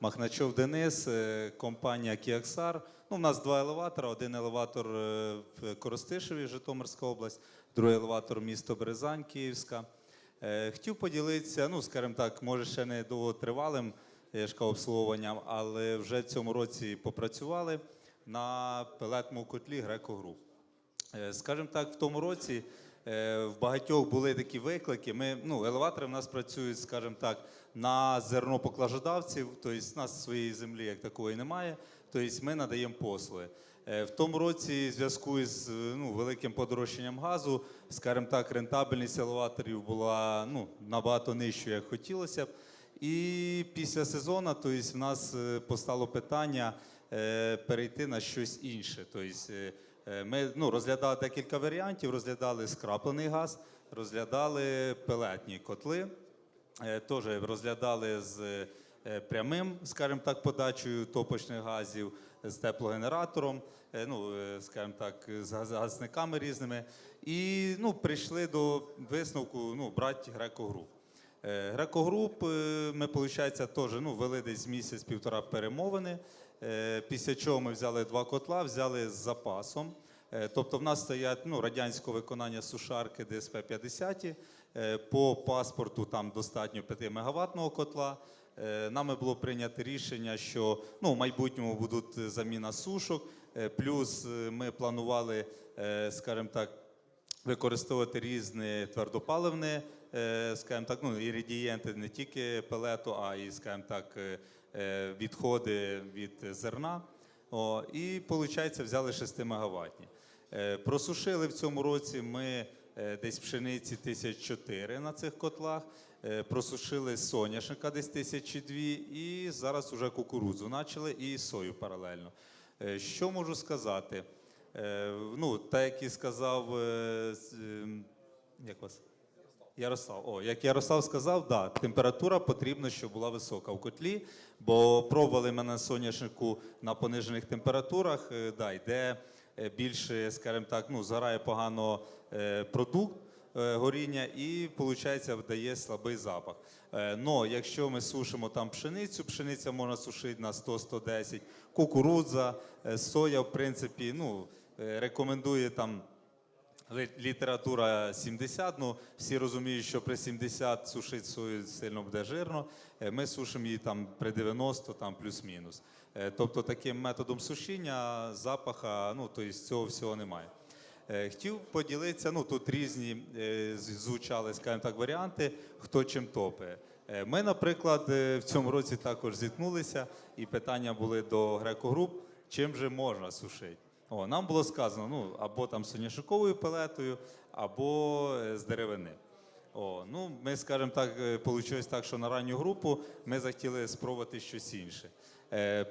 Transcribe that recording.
Махначов Денис, е, компанія Кіаксар. Ну, у нас два елеватора. Один елеватор е, в Коростишеві, Житомирська область, другий елеватор місто Березань, Київська. Е, Хотів поділитися, ну, скажімо так, може ще не довготривалим обслуговуванням, але вже в цьому році попрацювали на пелетному котлі Греко Груп. Скажімо так, в тому році в багатьох були такі виклики. Ми, ну, елеватори в нас працюють, скажімо так, на зернопоклажодавців, тобто в нас своєї землі як такої немає, тобто ми надаємо послуги. Е, В тому році, в зв'язку з е, ну, великим подорожчанням газу, скажімо так, рентабельність елеваторів була ну, набагато нижчою, як хотілося б. І після сезону, тобто, в нас е, постало питання е, перейти на щось інше. Тобто, е, е, ми ну, розглядали декілька варіантів, розглядали скраплений газ, розглядали пелетні котли, е, теж розглядали з е, прямим, скажімо так, подачею топочних газів, з теплогенератором, е, ну, е, скажімо так, з газ- газниками різними. І ну, прийшли до висновку ну, брати греко-груп. Е, е, ми, виходить, теж ну, вели десь місяць-півтора перемовини. Е, Після чого ми взяли два котла, взяли з запасом. Е, Тобто в нас стоять ну, радянського виконання сушарки ДСП-50. Е, По паспорту там достатньо 5 мегаваттного котла. Е, Нами було прийнято рішення, що ну, в майбутньому будуть заміна сушок. Плюс ми планували, скажімо так, використовувати різні твердопаливні, скажімо так, ну, інгредієнти не тільки пелету, а і, скажімо так, відходи від зерна. О, і, виходить, взяли 6 мегаваттні. Е, Просушили в цьому році ми е, десь пшениці 1004 на цих котлах, е, просушили соняшника десь 1002 і зараз вже кукурудзу почали і сою паралельно. Що можу сказати? Ну, так як і сказав, ем, як вас? Ярослав, о, як Ярослав сказав, да, температура потрібна, щоб була висока в котлі, бо пробували мене соняшнику на понижених температурах, е, да, йде е, більше, скажімо так, ну, згорає погано е, продукт горіння і, виходить, вдає слабий запах. Но якщо ми сушимо там пшеницю, пшениця можна сушити на 100-110, кукурудза, соя, в принципі, ну, рекомендує там Література 70, ну всі розуміють, що при 70 сушить сою сильно буде жирно. Е, Ми сушимо її там при 90, там плюс-мінус. Е, Тобто таким методом сушіння запаха, ну тобто цього всього немає. Е, Хотів поділитися, ну тут різні звучали, скажімо так, варіанти, хто чим топає. Е, Ми, наприклад, в цьому році також зіткнулися, і питання були до греко-груп, чим же можна сушити. О, нам було сказано, ну, або там соняшиковою пелетою, або е, з деревини. О, ну, ми, скажімо так, вийшло так, що на ранню групу ми захотіли спробувати щось інше. Е,